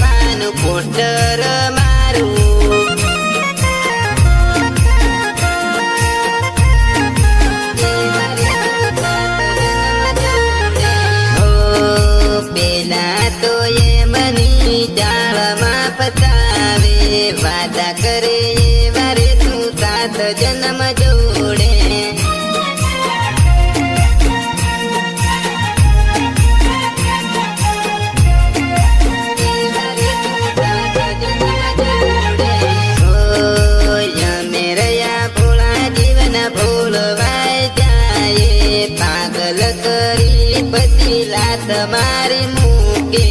પાનું પોસ્ટર મારું. મારી મૂકે.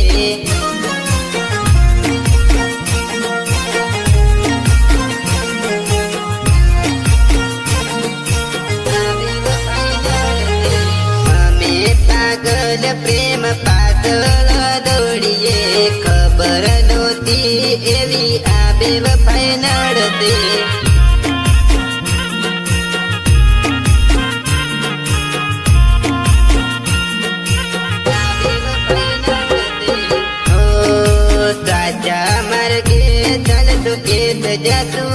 પાગલ પ્રેમ પાગલ દોડીએ. ખબર નહોતી એવી આ બે વફાઈ નડતે કેત જતું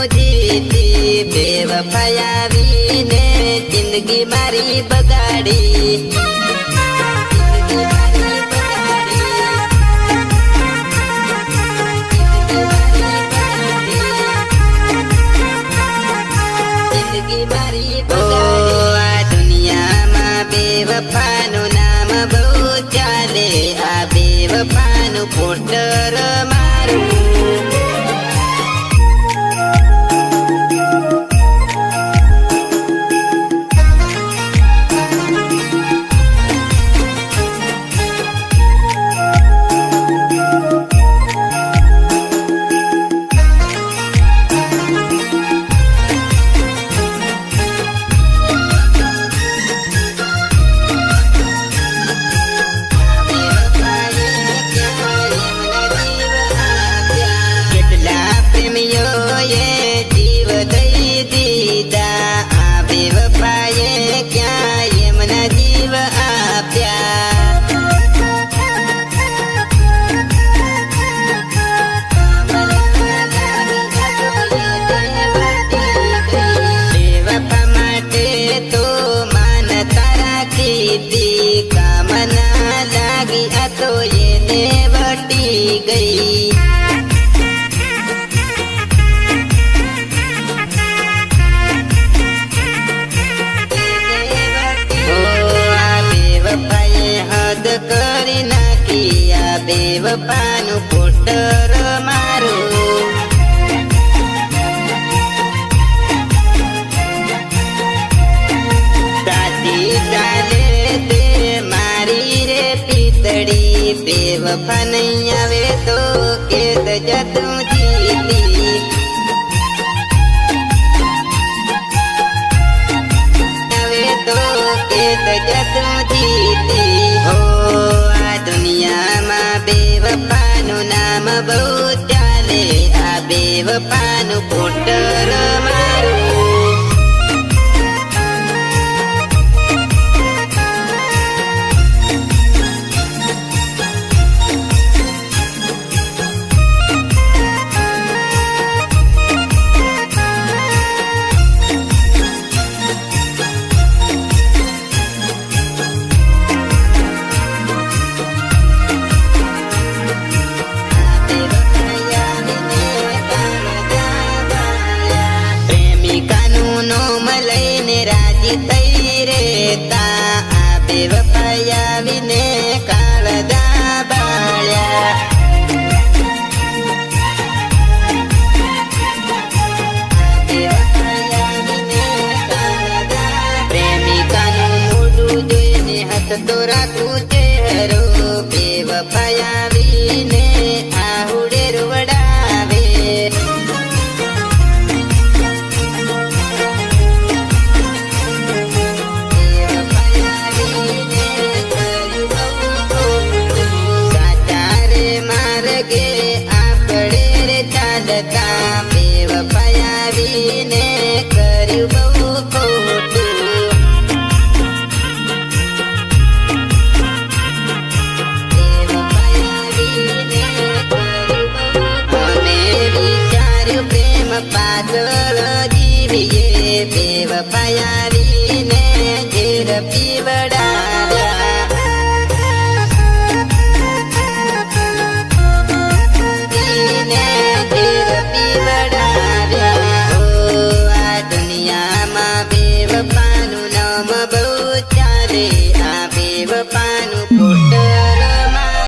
બે વફાયાવીને જિંદગી મારી બગાડી જિંદગી મારી બગાડી. આ દુનિયામાં બે વફાનું નામ બહુ ચાલે આ બે વફાનું પોસ્ટર બેવફાનું પોસ્ટર મારું. સાચી ચાલે તે મારી રે પીતળી બેવફા નહીં આવે તો કેદ જતું જીતી. આવે તો કેદ જતું જીતી. બેવફાનું પોસ્ટર આ બેવફાયાવીને કાળદા જીવીએ બેવફાયાવીને ઝેર